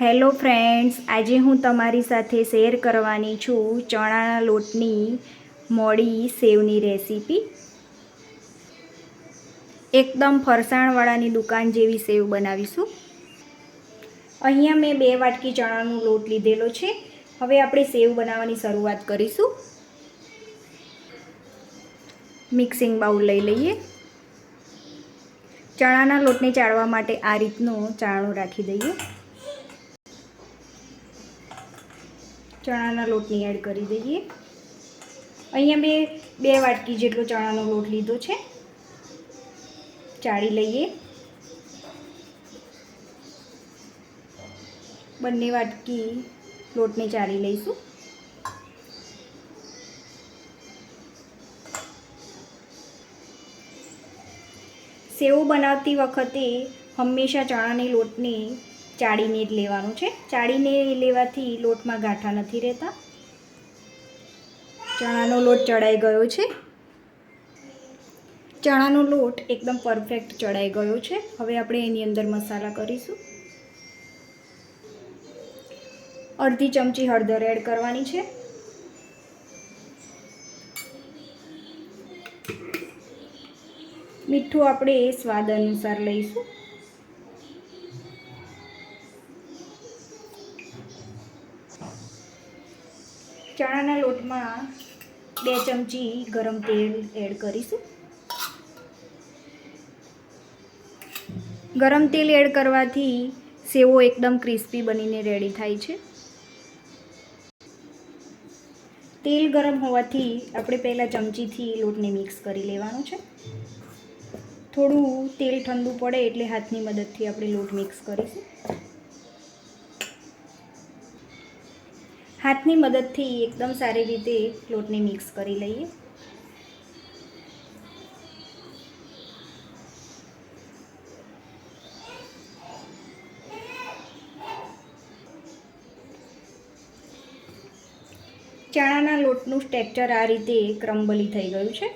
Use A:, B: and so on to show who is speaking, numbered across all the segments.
A: Hello friends, આજે હું તમારી સાથે શેર કરવાની છું ચણાના લોટની મોડી સેવની રેસીપી. એકદમ ફરસાણવાળાની દુકાન જેવી સેવ બનાવીશું. અહીંયા મેં બે વાટકી ચણાનો લોટ લીધેલો છે. હવે આપણે સેવ બનાવવાની શરૂઆત કરીશું. મિક્સિંગ બાઉલ લઈ લઈએ. ચણાના લોટને ચાળવા માટે આ રીતનું ચાળણું રાખી દઈએ. ચણાના લોટની એડ કરી દઈએ. અહીંયા મેં બે વાટકી જેટલો ચણાનો લોટ લીધો છે. ચાળી લઈએ. બંને વાટકી લોટને ચાળી લઈશું. સેવ બનાવતી વખતે હંમેશા ચણાની લોટને ચાળીને જ લેવાનું છે. ચાળીને લેવાથી લોટમાં ગાંઠા નથી રહેતા. ચણાનો લોટ ચડાઈ ગયો છે. ચણાનો લોટ એકદમ પરફેક્ટ ચડાઈ ગયો છે. હવે આપણે એની અંદર મસાલા કરીશું. અડધી ચમચી હળદર એડ કરવાની છે. મીઠું આપણે સ્વાદ અનુસાર લઈશું. લોટમાં બે ચમચી ગરમ તેલ એડ કરીશું. ગરમ તેલ એડ કરવાથી સેવો એકદમ ક્રિસ્પી બનીને રેડી થાય છે. તેલ ગરમ હોવાથી આપણે પહેલાં ચમચીથી લોટને મિક્સ કરી લેવાનું છે. થોડું તેલ ઠંડુ પડે એટલે હાથની મદદથી આપણે લોટ મિક્સ કરીશું. હાથની મદદથી એકદમ સારી રીતે લોટને મિક્સ કરી લઈએ. ચણાના લોટનું સ્ટ્રેક્ચર આ રીતે ક્રમ્બલી થઈ ગયું છે.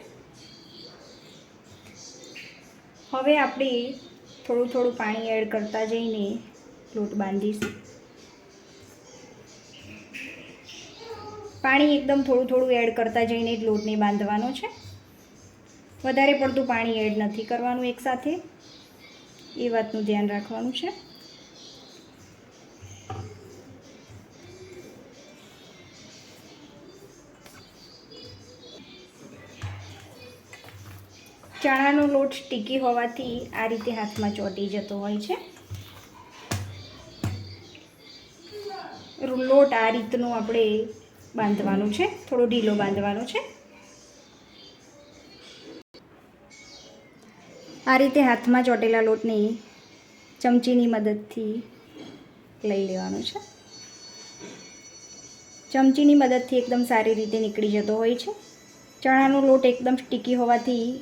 A: હવે આપણે થોડું થોડું પાણી એડ કરતા જઈને લોટ બાંધીશું. પાણી એકદમ થોડું થોડું એડ કરતા જઈને જ લોટને બાંધવાનો છે. વધારે પડતું પાણી એડ નથી કરવાનું એકસાથે એ વાતનું ધ્યાન રાખવાનું છે. ચણાનો લોટ સ્ટીકી હોવાથી આ રીતે હાથમાં ચોંટી જતો હોય છે. લોટ આ રીતનું આપણે બાંધવાનું છે, થોડો ઢીલો બાંધવાનો છે. આ રીતે હાથમાં ચોટેલા લોટને ચમચીની મદદથી લઈ લેવાનો છે. ચમચીની મદદથી એકદમ સારી રીતે નીકળી જતો હોય છે. ચણાનો લોટ એકદમ સ્ટીકી હોવાથી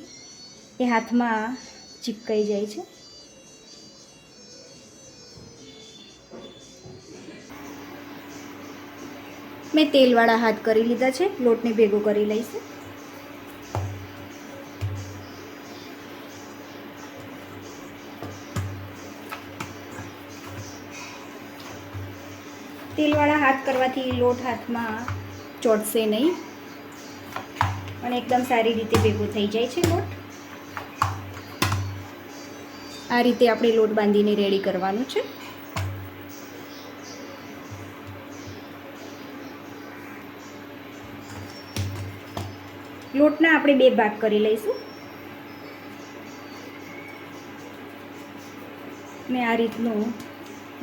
A: એ હાથમાં ચીપકાઈ જાય છે. મેં તેલવાળા હાથ કરી લીધા છે. લોટને ભેગો કરી લઈશ. તેલવાળા હાથ કરવાથી લોટ હાથમાં ચોટશે નહીં. અને એકદમ સારી રીતે ભેગો થઈ જાય છે લોટ. આ રીતે આપણે લોટ બાંધીને રેડી કરવાનું છે. લોટના આપણે બે ભાગ કરી લઈશું. મેં આ રીતનું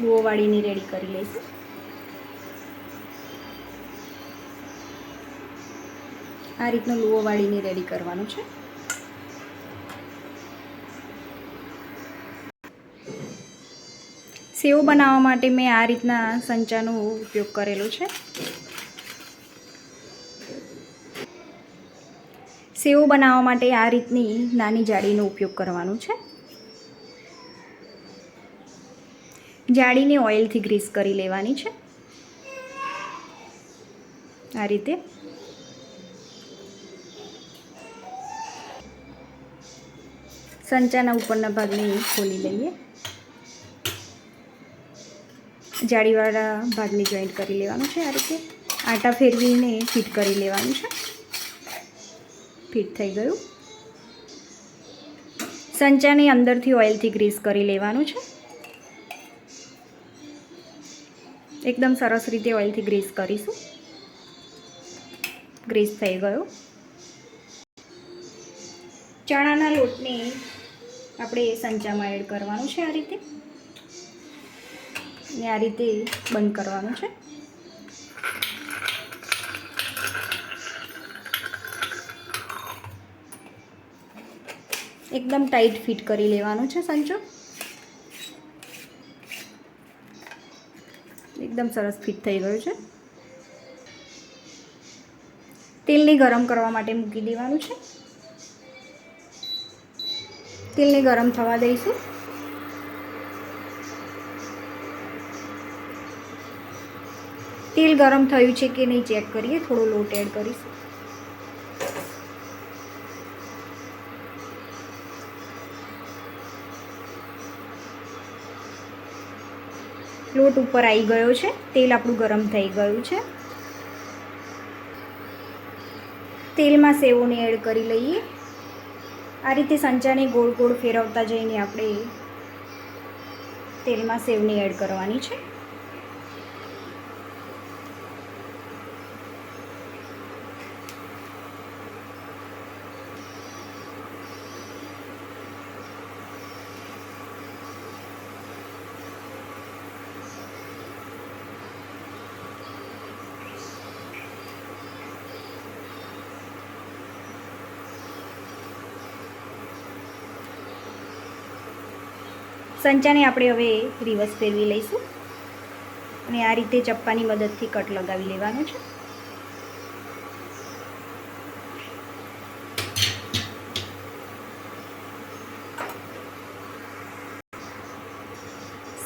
A: લુઓ વાળીને રેડી કરી લઈશું. આ રીતનું લુઓ વાળીને રેડી કરવાનું છે. સેવ બનાવવા માટે મેં આ રીતના સંચાનો ઉપયોગ કરેલો છે. સેવ બનાવવા માટે આ રીતની નાની જાળીનો ઉપયોગ કરવાનો છે. જાળીને ઓઇલથી ગ્રીસ કરી લેવાની છે. આ રીતે. સંચાના ઉપરના ભાગને ખોલી લઈએ. જાળીવાળા ભાગને જોઈન્ટ કરી લેવાનું છે આ રીતે. આટા ફેરવીને ફિટ કરી લેવાનું છે. ફિટ થઈ ગયું. સંચાને અંદરથી ઓઇલથી ગ્રીસ કરી લેવાનું છે. એકદમ સરસ રીતે ઓઇલથી ગ્રીસ કરીશું. ગ્રીસ થઈ ગયો. ચણાના લોટને આપણે સંચામાં એડ કરવાનું છે આ રીતે. ને આ રીતે બંધ કરવાનું છે. એકદમ ટાઈટ ફિટ કરી લેવાનું છે સંચો. એકદમ સરસ ફિટ થઈ ગયું છે. તેલને ગરમ કરવા માટે મૂકી દેવાનું છે. તેલને ગરમ થવા દઈશું. તેલ ગરમ થયું છે કે નહીં ચેક કરીએ, થોડો લોટ એડ કરીશું. લોટ ઉપર આવી ગયો છે. તેલ આપણું ગરમ થઈ ગયું છે. તેલમાં સેવોને એડ કરી લઈએ. આ રીતે સંચાને ગોળ ગોળ ફેરવતા જઈને આપણે તેલમાં સેવને એડ કરવાની છે. સંચાને આપણે હવે રિવર્સ ફેરવી લઈશું. અને આ રીતે ચપ્પાની મદદથી કટ લગાવી લેવાનો છે.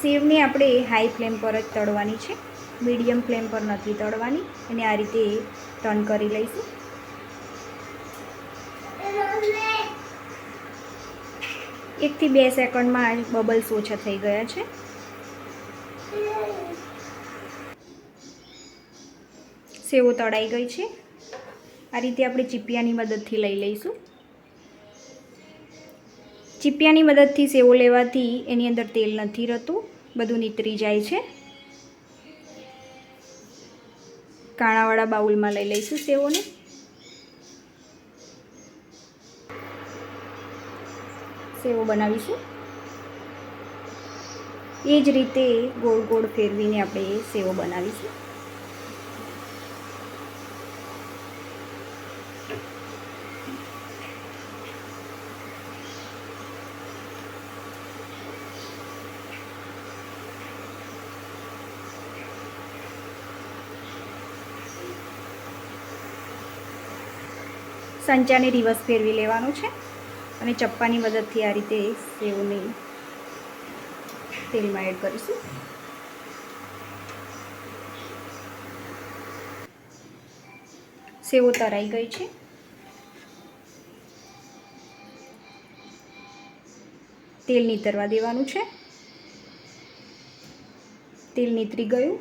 A: સેવને આપણે હાઈ ફ્લેમ પર જ તળવાની છે. મીડિયમ ફ્લેમ પર નથી તળવાની. અને આ રીતે ટર્ન કરી લઈશું. એકથી બે સેકન્ડમાં બબલ્સ ઓછા થઈ ગયા છે. સેવો તળાઈ ગઈ છે. આ રીતે આપણે ચીપિયાની મદદથી લઈ લઈશું. ચીપિયાની મદદથી સેવો લેવાથી એની અંદર તેલ નથી રહેતું, બધું નીતરી જાય છે. કાણાવાળા બાઉલમાં લઈ લઈશું સેવોને. સેવો બનાવીશું? એ જ રીતે ગોળ ગોળ ફેરવીને આપણે સેવો બનાવીશું. સંચાને રિવર્સ ફેરવી લેવાનું છે. અને ચપ્પાની મદદથી આ રીતે સેવને તેલમાં એડ કરીશું. સેવો તરાઈ ગઈ છે. તેલ નીતરવા દેવાનું છે. તેલ નીતરી ગયું.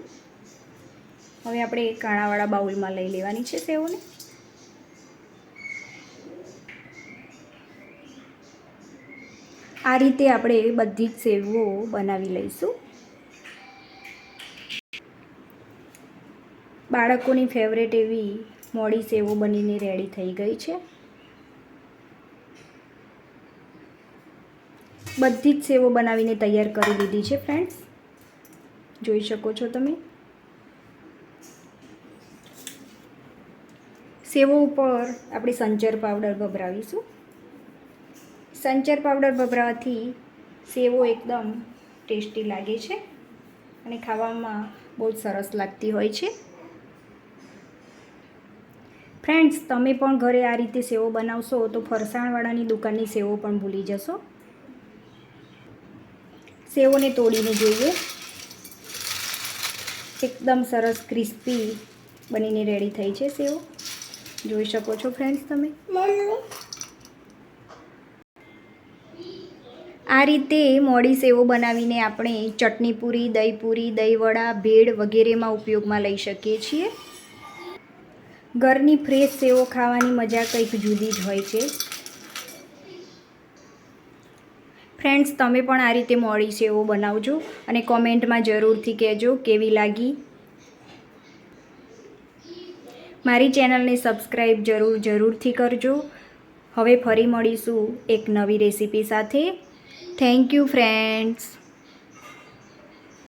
A: હવે આપણે કાણાવાળા બાઉલમાં લઈ લેવાની છે સેવોને. આ રીતે આપણે બધી જ સેવો બનાવી લઈશું. બાળકોની ફેવરેટ એવી મોડી સેવો બનીને રેડી થઈ ગઈ છે. બધી જ સેવો બનાવીને તૈયાર કરી લીધી છે ફ્રેન્ડ્સ જોઈ શકો છો તમે. સેવો ઉપર આપણે સંચર પાવડર ભભરાવીશું સંચર પાવડર ભભરાવાથી સેવો એકદમ ટેસ્ટી લાગે છે અને ખાવામાં બહુ જ સરસ લાગતી હોય છે. ફ્રેન્ડ્સ, તમે પણ ઘરે આ રીતે સેવો બનાવશો તો ફરસાણવાળાની દુકાનની સેવો પણ ભૂલી જશો. સેવોને તોડીને જોઈએ. એકદમ સરસ ક્રિસ્પી બનીને રેડી થઈ છે સેવો. જોઈ શકો છો ફ્રેન્ડ્સ તમે? આ રીતે મોડી સેવો બનાવીને આપણે ચટણી પૂરી દહીં પૂરી દહીંવડા, ભેળ વગેરેમાં ઉપયોગમાં લઈ શકીએ છીએ. ઘરની ફ્રેશ સેવો ખાવાની મજા કંઈક જુદી જ હોય છે. ફ્રેન્ડ્સ, તમે પણ આ રીતે મોડી સેવો બનાવજો અને કોમેન્ટમાં જરૂરથી કહેજો કેવી લાગી. મારી ચેનલને સબસ્ક્રાઈબ જરૂર, જરૂરથી કરજો. હવે ફરી મળીશું એક નવી રેસીપી સાથે. Thank you friends